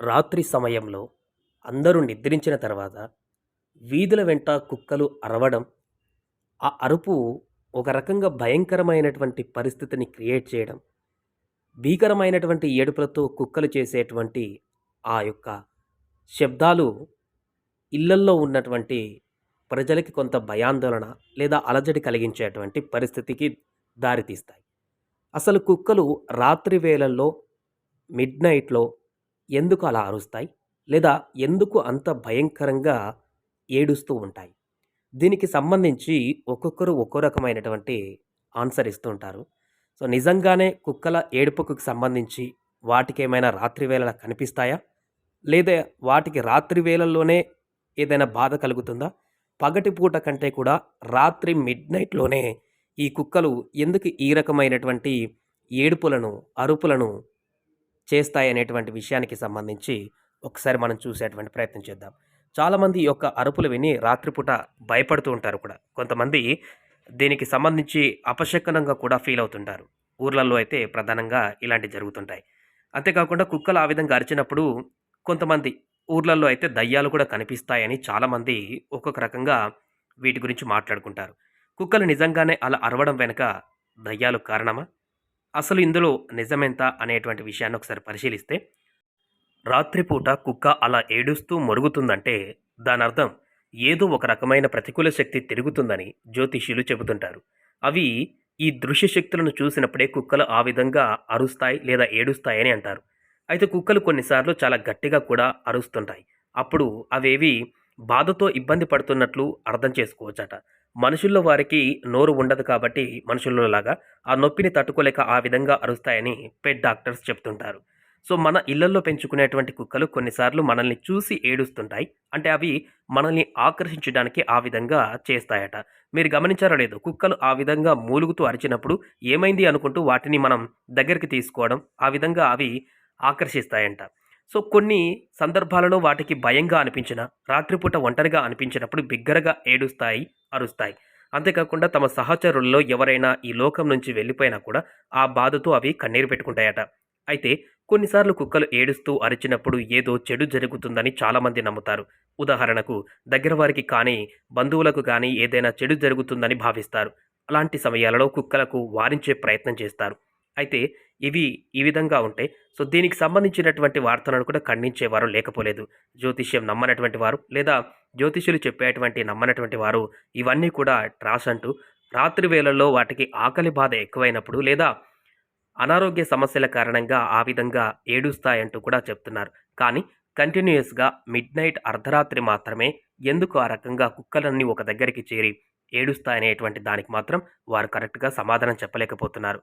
రాత్రి సమయంలో అందరూ నిద్రించిన తర్వాత వీధుల వెంట కుక్కలు అరవడం, ఆ అరుపు ఒక రకంగా భయంకరమైనటువంటి పరిస్థితిని క్రియేట్ చేయడం, భీకరమైనటువంటి ఏడుపులతో కుక్కలు చేసేటువంటి ఆ యొక్క శబ్దాలు ఇళ్ళల్లో ఉన్నటువంటి ప్రజలకి కొంత భయాందోళన లేదా అలజడి కలిగించేటువంటి పరిస్థితికి దారితీస్తాయి. అసలు కుక్కలు రాత్రి వేళల్లో మిడ్ నైట్లో ఎందుకు అలా అరుస్తాయి? లేదా ఎందుకు అంత భయంకరంగా ఏడుస్తూ ఉంటాయి? దీనికి సంబంధించి ఒక్కొక్కరు ఒక్కో రకమైనటువంటి ఆన్సర్ ఇస్తూ ఉంటారు. సో, నిజంగానే కుక్కల ఏడుపుకు సంబంధించి వాటికి ఏమైనా రాత్రి వేళ కనిపిస్తాయా? లేదా వాటికి రాత్రి వేళల్లోనే ఏదైనా బాధ కలుగుతుందా? పగటి పూట కంటే కూడా రాత్రి మిడ్ నైట్లోనే ఈ కుక్కలు ఎందుకు ఈ రకమైనటువంటి ఏడుపులను, అరుపులను చేస్తాయి అనేటువంటి విషయానికి సంబంధించి ఒకసారి మనం చూసేటువంటి ప్రయత్నం చేద్దాం. చాలామంది యొక్క అరుపులు విని రాత్రిపూట భయపడుతూ ఉంటారు కూడా. కొంతమంది దీనికి సంబంధించి అపశకనంగా కూడా ఫీల్ అవుతుంటారు. ఊర్లలో అయితే ప్రధానంగా ఇలాంటివి జరుగుతుంటాయి. అంతేకాకుండా కుక్కలు ఆ విధంగా అరిచినప్పుడు కొంతమంది ఊర్లలో అయితే దయ్యాలు కూడా కనిపిస్తాయని చాలామంది ఒక్కొక్క రకంగా వీటి గురించి మాట్లాడుకుంటారు. కుక్కలు నిజంగానే అలా అరవడం వెనుక దయ్యాలు కారణమా? అసలు ఇందులో నిజమెంత అనేటువంటి విషయాన్ని ఒకసారి పరిశీలిస్తే రాత్రిపూట కుక్క అలా ఏడుస్తూ మొరుగుతుందంటే అర్థం ఏదో ఒక రకమైన ప్రతికూల శక్తి తిరుగుతుందని జ్యోతిష్యులు చెబుతుంటారు. అవి ఈ దృశ్య శక్తులను చూసినప్పుడే కుక్కలు ఆ విధంగా అరుస్తాయి లేదా ఏడుస్తాయని అంటారు. అయితే కుక్కలు కొన్నిసార్లు చాలా గట్టిగా కూడా అరుస్తుంటాయి. అప్పుడు అవేవి బాధతో ఇబ్బంది పడుతున్నట్లు అర్థం చేసుకోవచ్చట. మనుషుల్లో వారికి నోరు ఉండదు కాబట్టి మనుషుల్లో లాగా ఆ నొప్పిని తట్టుకోలేక ఆ విధంగా అరుస్తాయని పెట్ డాక్టర్స్ చెప్తుంటారు. సో, మన ఇళ్ళలో పెంచుకునేటువంటి కుక్కలు కొన్నిసార్లు మనల్ని చూసి ఏడుస్తుంటాయి. అంటే అవి మనల్ని ఆకర్షించడానికి ఆ విధంగా చేస్తాయట. మీరు గమనించారో లేదో కుక్కలు ఆ విధంగా మూలుగుతూ అరిచినప్పుడు ఏమైంది అనుకుంటూ వాటిని మనం దగ్గరికి తీసుకోవడం, ఆ విధంగా అవి ఆకర్షిస్తాయంట. సో, కొన్ని సందర్భాలలో వాటికి భయంగా అనిపించిన రాత్రిపూట ఒంటరిగా అనిపించినప్పుడు బిగ్గరగా ఏడుస్తాయి, అరుస్తాయి. అంతేకాకుండా తమ సహచరుల్లో ఎవరైనా ఈ లోకం నుంచి వెళ్ళిపోయినా కూడా ఆ బాధతో అవి కన్నీరు పెట్టుకుంటాయట. అయితే కొన్నిసార్లు కుక్కలు ఏడుస్తూ అరిచినప్పుడు ఏదో చెడు జరుగుతుందని చాలామంది నమ్ముతారు. ఉదాహరణకు దగ్గర వారికి కానీ, బంధువులకు కానీ ఏదైనా చెడు జరుగుతుందని భావిస్తారు. అలాంటి సమయాలలో కుక్కలకు వారించే ప్రయత్నం చేస్తారు. అయితే ఇవి ఈ విధంగా ఉంటాయి సో, దీనికి సంబంధించినటువంటి వార్తలను కూడా ఖండించేవారు లేకపోలేదు. జ్యోతిష్యం నమ్మనటువంటి వారు లేదా జ్యోతిష్యులు చెప్పేటువంటి నమ్మనటువంటి వారు ఇవన్నీ కూడా ట్రాస్ అంటూ రాత్రి వేళల్లో వాటికి ఆకలి బాధ ఎక్కువైనప్పుడు లేదా అనారోగ్య సమస్యల కారణంగా ఆ విధంగా ఏడుస్తాయంటూ కూడా చెప్తున్నారు. కానీ కంటిన్యూయస్‌గా మిడ్‌నైట్ అర్ధరాత్రి మాత్రమే ఎందుకు ఆ రకంగా కుక్కలన్నీ ఒక దగ్గరికి చేరి ఏడుస్తాయనేటువంటి దానికి మాత్రం వారు కరెక్ట్‌గా సమాధానం చెప్పలేకపోతున్నారు.